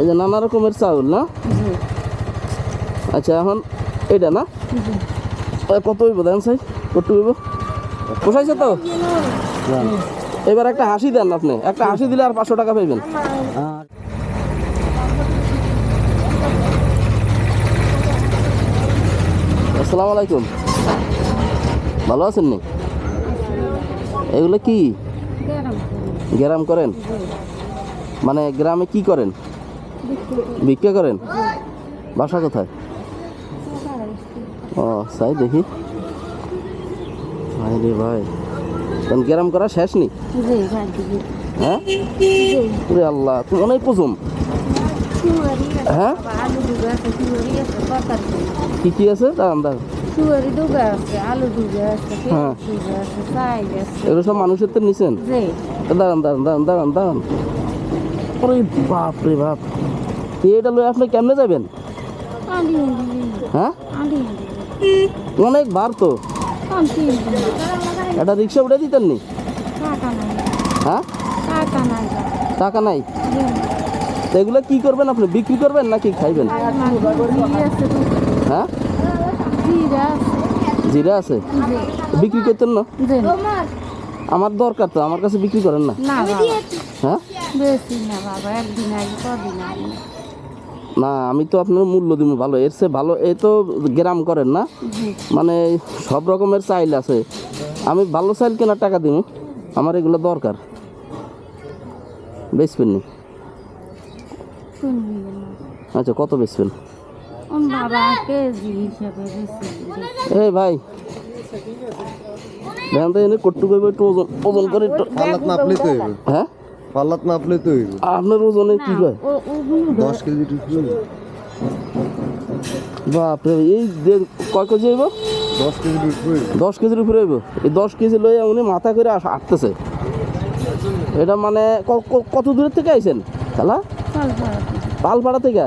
এই যে নানা রকমের চাউল না? আচ্ছা এখন এটা না? কত হইব দেন সাই? কত হইব? পোষাইছে তো? এবার একটা হাসি দেন আপনি। একটা হাসি দিলে আর পাঁচশো টাকা পাইবেন। আসসালামু আলাইকুম। ভালো আছেন নি? এগুলো কি? গ্রাম। করেন? মানে গ্রামে কি করেন? ভিক্ষা করেন? বাসা কোথায়? ও সাই দেখি। ভাই রে ভাই। তখন গ্রাম করা শেষ নি? হ্যাঁ? আল্লাহ তুমি অনেক কুসুম হ্যাঁ? কি কি আছে? দাঁড়ান দাঁড়ান। হ্যাঁ। চাই এগুলো সব মানুষের তো নিছেন। দাঁড়ান দাঁড়ান দাঁড়ান দাঁড়ান দাঁড়ান। ওরে বাপ। রে বাপ এটা লয়ে আপনি কেমনে যাবেন? হ্যাঁ? অনেক বার তো। একটা রিক্সা উঠে দিতেন নি? হ্যাঁ? টাকা নাই? তো এগুলো কি করবেন আপনি? বিক্রি করবেন নাকি খাইবেন? হ্যাঁ? জিরা আছে? বিক্রি করতেন না? আমার দরকার তো আমার কাছে বিক্রি করেন না। হ্যাঁ? বেশি না বাবা একদিন আগে কদিন আগে। না আমি তো আপনার মূল্য দিব ভালো এর চেয়ে ভালো এ তো গ্রাম করেন না। মানে সব রকমের চাইল আছে। আমি ভালো চাইল কেনার টাকা দিব আমার এগুলো দরকার। বেচবেন নি? আচ্ছা কত বেচবেন? এই ভাই দেখেন তো এনে কট্টু একটু ওজন ওজন করে হ্যাঁ? পাল্লাত নাপলে তো হইব। আপনার ওজনে কি ওগুলো দশ কেজি টুকরো বাপরে এই দে- কয় কেজি হইব? দশ কেজি হইব। দশ কেজির উপরে হইব। এই দশ কেজি লইয়া উনি মাথা করে আসতেছে এটা মানে কত দূরের থেকে আইছেন? খেলা পালপাড়া থেকে?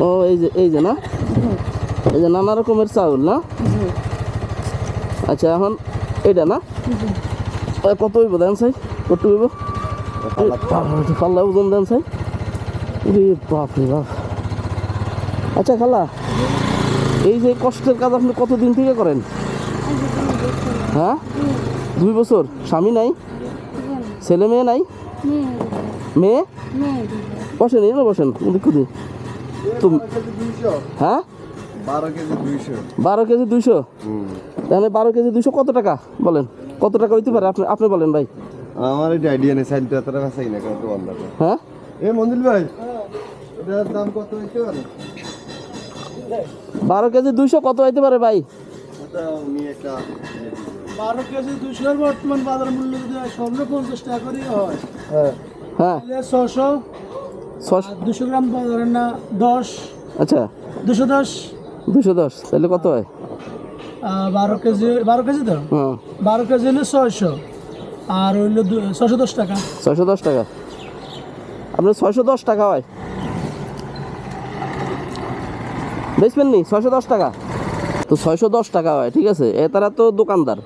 ও এই যে এই যে না? এই যে নানা রকমের চাউল না? আচ্ছা এখন এটা না? কত হইব দেন সাই? কত হইব পাল্লা ওজন দেন সাই রে বাপ রে বাপ। আচ্ছা খালা এই যে কষ্টের কাজ আপনি কতদিন থেকে করেন? হ্যাঁ? দুই বছর। স্বামী নাই? ছেলে মেয়ে নাই? মেয়ে? বসেন এনে বসেন কুদি তুমি হ্যাঁ? বারো কেজি দুইশো। বারো কেজি দুইশো? তাহলে বারো কেজি দুইশো কত টাকা? বলেন কত টাকা হইতে পারে? আপনি আপনি বলেন ভাই। আমার এটা আইডিয়া নেই সাইল তো এতটা বেচাই না কত বন্ধ হ্যাঁ? এ মঞ্জুল ভাই এটার দাম কত হইতে পারে? বারো কেজি দুইশো কত হইতে পারে ভাই? বারো কেজি দুশোর বর্তমান বাজার মূল্য যদি হয় স্বর্ণ পঞ্চাশ টাকা করে হয়। হ্যাঁ। হ্যাঁ। ছশো ছশ- দুশো গ্রাম ধরেন না দশ। আচ্ছা। দুশো দশ। দুশো দশ তাহলে কত হয়? বারো কেজি বারো কেজি তো? হুম বারো কেজি হলে ছয়শো। আর হইল ছশো দশ টাকা। ছয়শো দশ টাকা। আপনার ছয়শো দশ টাকা হয়। বেচবেন নি? ছয়শো দশ টাকা। তো ছয়শো দশ টাকা হয় ঠিক আছে? এ তারা তো দোকানদার।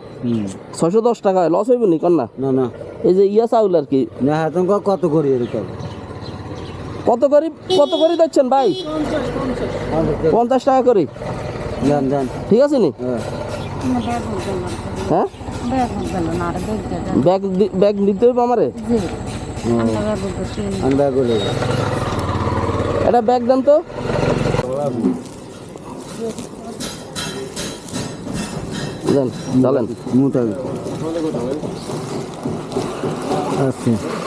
ছয়শো দশ টাকা হয় লস হইব নি কন্যা? না না। এই যে ইয়া চাউল আর কি। না হ্যাঁ তোমাকে কত করি এরকম কত করে কত করে দিচ্ছেন ভাই? পঞ্চাশ টাকা করে। ঠিক আছে নি? হ্যাঁ? ব্যাগ ব্যাগ নিতে হবে আমারে? এটা ব্যাগ দাম তো। দেন চলেন আচ্ছা।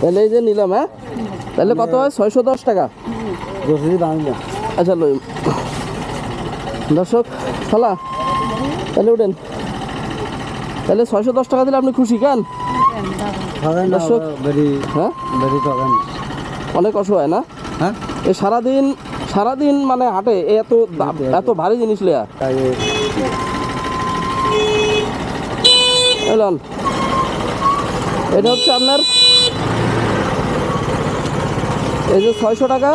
তাহলে এই যে নিলাম হ্যাঁ? তাহলে কত হয়? ছয়শো দশ টাকা। আচ্ছা লই। দর্শক খালা তাহলে উঠেন। তাহলে ছয়শো দশ টাকা দিলে আপনি খুশি কেন? দর্শক। হ্যাঁ? অনেক অসহায় না? হ্যাঁ? এ সারাদিন সারাদিন মানে হাটে এত এত ভারী জিনিস লেয়া এটা হচ্ছে আপনার এই যে ছয়শো টাকা।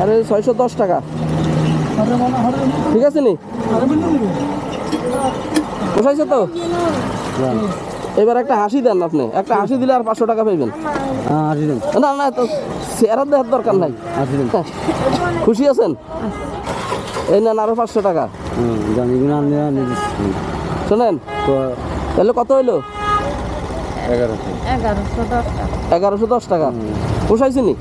আর এই ছয়শো দশ টাকা। ঠিক আছে নি? পোষাইছে তো? এবার একটা হাসি দেন আপনি। একটা হাসি দিলে আর পাঁচশো টাকা পাইবেন। দেন না না তো চেহারা দেওয়ার দরকার নাই। দেন খুশি আছেন? এই নেন আরও পাঁচশো টাকা। শোনেন তাহলে কত হইল? এগারোশো দশ টাকা। এগারোশো দশ টাকা। পোষাইছে নি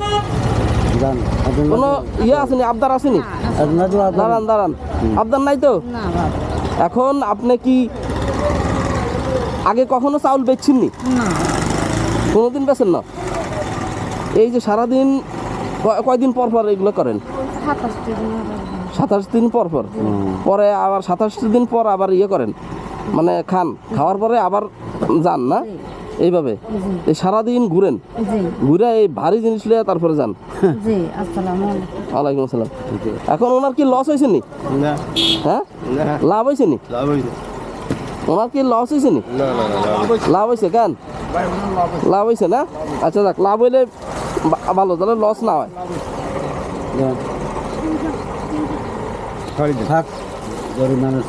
জান। আপনার কোনো ইয়ে আসেনি? আবদার আসেনি? দাঁড়ান দাঁড়ান। আবদার নাই তো? এখন আপনি কি আগে কখনো চাউল বেচছেননি? না। কোনোদিন বেচেন না? এই যে সারাদিন কয়দিন পর পর এগুলো করেন? সাতাশ দিন পর পর? পরে আবার সাতাশ দিন পর আবার ইয়ে করেন? মানে খান? খাওয়ার পরে আবার যান না? এইভাবে? এই সারাদিন ঘুরেন? জি। ঘুরে এই ভারী জিনিস লিয়ে তারপরে যান? জি আসসালামু আলাইকুম। ওয়ালাইকুম আসসালাম। এখন ওনার কি লস হয়েছে নি? না। হ্যাঁ? না। লাভ হয়েছে নি? ওনার কি লস হয়েছে নি? না না না লাভ লাভ হয়েছে কেন? লাভ হয়েছে না? আচ্ছা যাক লাভ হইলে ভালো তাহলে লস না হয়। থাক। গরিব মানুষ